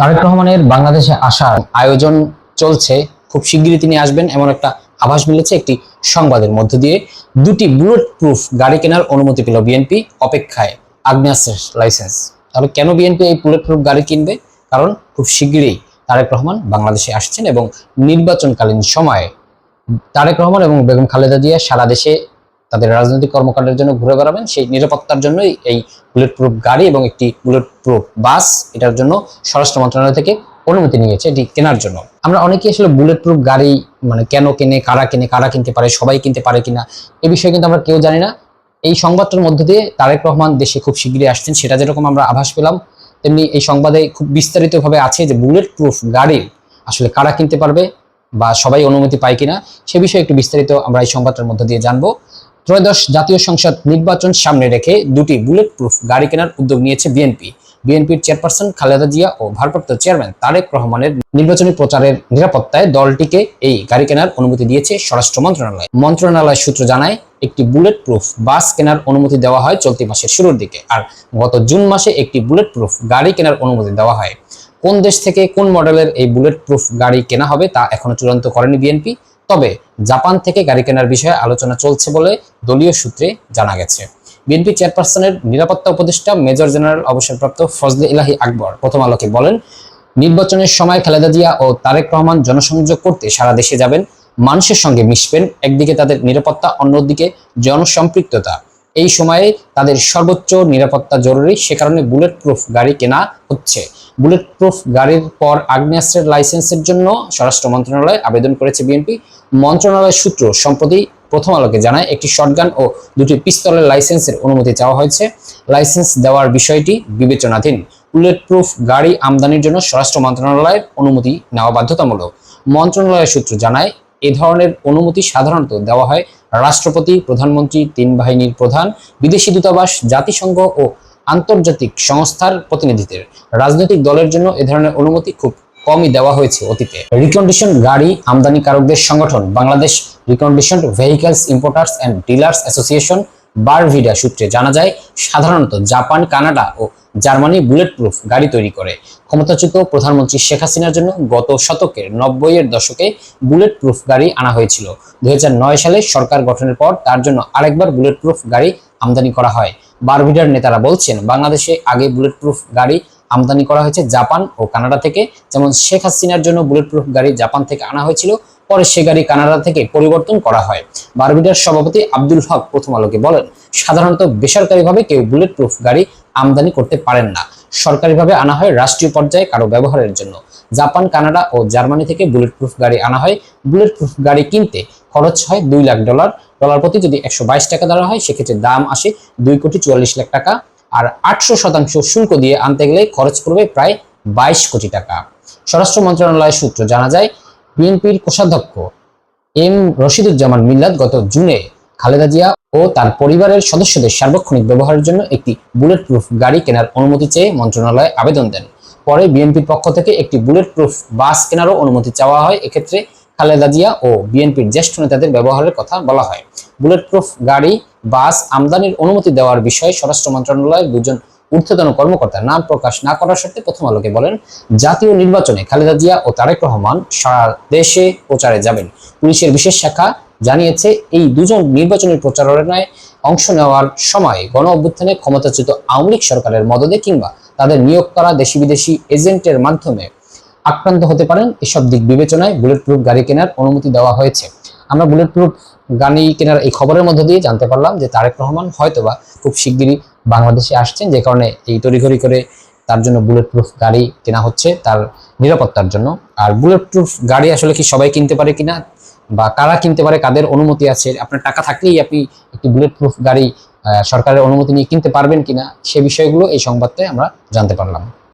তারেক রহমানের বাংলাদেশে আসার আয়োজন চলছে, খুব শিগগিরই তিনি আসবেন। এমন একটা আভাস মিলেছে একটি সংবাদের মধ্য দিয়ে। দুটি বুলেট প্রুফ গাড়ি কেনার অনুমতি পেল বিএনপি অপেক্ষায় আগ্নেয়াস্ত্রের লাইসেন্স তাহলে কেন বিএনপি এই বুলেট প্রুফ গাড়ি কিনবে? কারণ খুব শিগগিরই তারেক রহমান বাংলাদেশে আসছেন এবং নির্বাচনকালীন সময়ে তারেক রহমান এবং বেগম খালেদা জিয়া সারা দেশে তাদের রাজনৈতিক কর্মকাণ্ডের জন্য ঘুরে বেড়াবেন, সেই নিরাপত্তার জন্যই এই বুলেট প্রুফ গাড়ি এবং একটি বুলেট প্রুফ বাস এটার জন্য স্বরাষ্ট্র মন্ত্রণালয় থেকে অনুমতি নিয়েছে এটি কেনার জন্য। আমরা অনেকেই আসলে বুলেট প্রুফ গাড়ি মানে কেন কেনে, কারা কেনে, কারা কিনতে পারে, সবাই কিনতে পারে কিনা, এ বিষয়ে কিন্তু আমরা কেউ জানি না। এই সংবাদটার মধ্যে দিয়ে তারেক রহমান দেশে খুব শিগগিরই আসছেন, সেটা যেরকম আমরা আভাস পেলাম, তেমনি এই সংবাদে খুব বিস্তারিতভাবে আছে যে বুলেট প্রুফ গাড়ি আসলে কারা কিনতে পারবে বা সবাই অনুমতি পায় কিনা, সে বিষয়ে একটু বিস্তারিত আমরা এই সংবাদটার মধ্যে দিয়ে জানব। ত্রয়োদশ জাতীয় সংসদ নির্বাচন সামনে রেখে দুটি বুলেট প্রুফ গাড়ি কেনার উদ্যোগ নিয়েছে বিএনপি বিএনপির চেয়ারপারসন খালেদা জিয়া ও ভারপ্রাপ্ত চেয়ারম্যান তারেক রহমানের নির্বাচনী প্রচারের নিরাপত্তায় দলটিকে এই গাড়ি কেনার অনুমতি দিয়েছে স্বরাষ্ট্র মন্ত্রণালয়। মন্ত্রণালয় সূত্র জানায়, একটি বুলেট প্রুফ বাস কেনার অনুমতি দেওয়া হয় চলতি মাসের শুরুর দিকে আর গত জুন মাসে একটি বুলেট প্রুফ গাড়ি কেনার অনুমতি দেওয়া হয়। কোন দেশ থেকে কোন মডেলের এই বুলেট প্রুফ গাড়ি কেনা হবে তা এখনও চূড়ান্ত করেনি বিএনপি তবে জাপান থেকে গাড়ি কেনার বিষয়ে আলোচনা চলছে বলে দলীয় সূত্রে জানা গেছে। বিএনপি চেয়ারপারসনের নিরাপত্তা উপদেষ্টা মেজর জেনারেল অবসরপ্রাপ্ত ফজলে ইলাহি আকবর প্রথম আলোকে বলেন, নির্বাচনের সময় খালেদা জিয়া ও তারেক রহমান জনসংযোগ করতে সারা দেশে যাবেন, মানুষের সঙ্গে মিশবেন, একদিকে তাদের নিরাপত্তা, অন্যদিকে জনসম্পৃক্ততা। এই সময়ে তাদের সর্বোচ্চ নিরাপত্তা জরুরি। সে কারণে বুলেট প্রুফ গাড়ি কেনা হচ্ছে। বুলেট প্রুফ গাড়ির পর আগ্নেয়াস্ত্রের লাইসেন্সের জন্য স্বরাষ্ট্র মন্ত্রণালয় আবেদন করেছে বিএনপি। মন্ত্রণালয় সূত্র সম্প্রতি প্রথম আলোকে জানায়, একটি শটগান ও দুটি পিস্তলের লাইসেন্সের অনুমতি চাওয়া হয়েছে। লাইসেন্স দেওয়ার বিষয়টি বিবেচনাধীন। বুলেট প্রুফ গাড়ি আমদানির জন্য স্বরাষ্ট্র মন্ত্রণালয়ের অনুমতি নেওয়া বাধ্যতামূলক। মন্ত্রণালয় সূত্র জানায় এ ধরনের অনুমতি সাধারণত দেওয়া হয় রাষ্ট্রপতি, প্রধানমন্ত্রী, তিন বাহিনীর প্রধান, বিদেশি দূতাবাস, জাতিসংঘ ও আন্তর্জাতিক সংস্থার প্রতিনিধিদের। রাজনৈতিক দলের জন্য এ ধরনের অনুমতি খুব কমই দেওয়া হয়েছে অতীতে। রিকন্ডিশন গাড়ি আমদানিকারকদের সংগঠন, Bangladesh recondition vehicles importers and dealers association Barvida সূত্রে জানা যায়, সাধারণত জাপান, কানাডা ও জার্মানি বুলেট প্রুফ গাড়ি তৈরি করে। ক্ষমতাচ্যুত প্রধানমন্ত্রী শেখ হাসিনার জন্য গত শতকের নব্বই এর দশকে বুলেট প্রুফ গাড়ি আনা হয়েছিল। দুই হাজার নয় সালে সরকার গঠনের পর তার জন্য আরেকবার বুলেট প্রুফ গাড়ি আমদানি করা হয়। বারভিডার নেতারা বলছেন, বাংলাদেশে আগে বুলেট প্রুফ গাড়ি আমদানি করা হয়েছে জাপান ও কানাডা থেকে। যেমন শেখ হাসিনার জন্য বুলেট প্রুফ গাড়ি জাপান থেকে আনা হয়েছিল পরে সে গাড়ি কানাডা থেকে পরিবর্তন করা হয়। বারবিডার সভাপতি আব্দুল হক প্রথম আলোকে বলেন, সাধারণত বেসরকারিভাবে কেউ বুলেট প্রুফ গাড়ি আমদানি করতে পারেন না। সরকারিভাবে আনা হয় রাষ্ট্রীয় পর্যায়ে কারও ব্যবহারের জন্য। জাপান, কানাডা ও জার্মানি থেকে বুলেট প্রুফ গাড়ি আনা হয়। বুলেট প্রুফ গাড়ি কিনতে খরচ হয় দুই লাখ ডলার। ডলার প্রতি যদি একশো বাইশ টাকা ধরা হয়, সেক্ষেত্রে দাম আসে দুই কোটি চুয়াল্লিশ লাখ টাকা। আর আটশো শতাংশ শুল্ক দিয়ে আনতে গেলে খরচ পড়বে প্রায় বাইশ কোটি টাকা। স্বরাষ্ট্র মন্ত্রণালয়ের সূত্র জানা যায় বিএনপির কোষাধ্যক্ষ এম রশিদুজ্জামান মিল্লাত গত জুনে খালেদা জিয়া ও তার পরিবারের সদস্যদের সার্বক্ষণিক ব্যবহারের জন্য একটি বুলেট প্রুফ গাড়ি কেনার অনুমতি চেয়ে মন্ত্রণালয়ে আবেদন দেন। পরে বিএনপির পক্ষ থেকে একটি বুলেট প্রুফ বাস কেনারও অনুমতি চাওয়া হয়। এক্ষেত্রে খালেদা জিয়া ও বিএনপির জ্যেষ্ঠ নেতাদের ব্যবহারের কথা বলা হয়। বুলেট প্রুফ গাড়ি, বাস, আমদানির অনুমতি দেওয়ার বিষয়ে স্বরাষ্ট্র মন্ত্রণালয়ের দুজন ঊর্ধ্বতন কর্মকর্তা নাম প্রকাশ না করার শর্তে প্রথম আলোকে বলেন, জাতীয় নির্বাচনে খালেদা জিয়া ও তারেক রহমান সারা দেশে প্রচারে যাবেন। পুলিশের বিশেষ শাখা জানিয়েছে, এই দুজন নির্বাচনী প্রচারণায় অংশ নেওয়ার সময় গণ অভ্যুত্থানে ক্ষমতাচ্যুত আওয়ামী লীগ সরকারের মদদে কিংবা তাদের নিয়োগ করা দেশি বিদেশি এজেন্টের মাধ্যমে আক্রান্ত হতে পারেন, এসব দিক বিবেচনায় বুলেট প্রুফ গাড়ি কেনার অনুমতি দেওয়া হয়েছে। আমরা বুলেট প্রুফ গাড়ি কেনার এই খবরের মধ্যে দিয়ে জানতে পারলাম যে তারেক রহমান হয়তোবা খুব শিগগিরই বাংলাদেশে আসছেন, যে কারণে এই তড়িঘড়ি করে তার জন্য বুলেট প্রুফ গাড়ি কেনা হচ্ছে তার নিরাপত্তার জন্য। আর বুলেট প্রুফ গাড়ি আসলে কি সবাই কিনতে পারে কিনা বা কারা কিনতে পারে, কাদের অনুমতি আছে, আপনার টাকা থাকলেই আপনি একটি বুলেট প্রুফ গাড়ি সরকারের অনুমতি নিয়ে কিনতে পারবেন কিনা সে বিষয়গুলো এই সংবাদটায় আমরা জানতে পারলাম।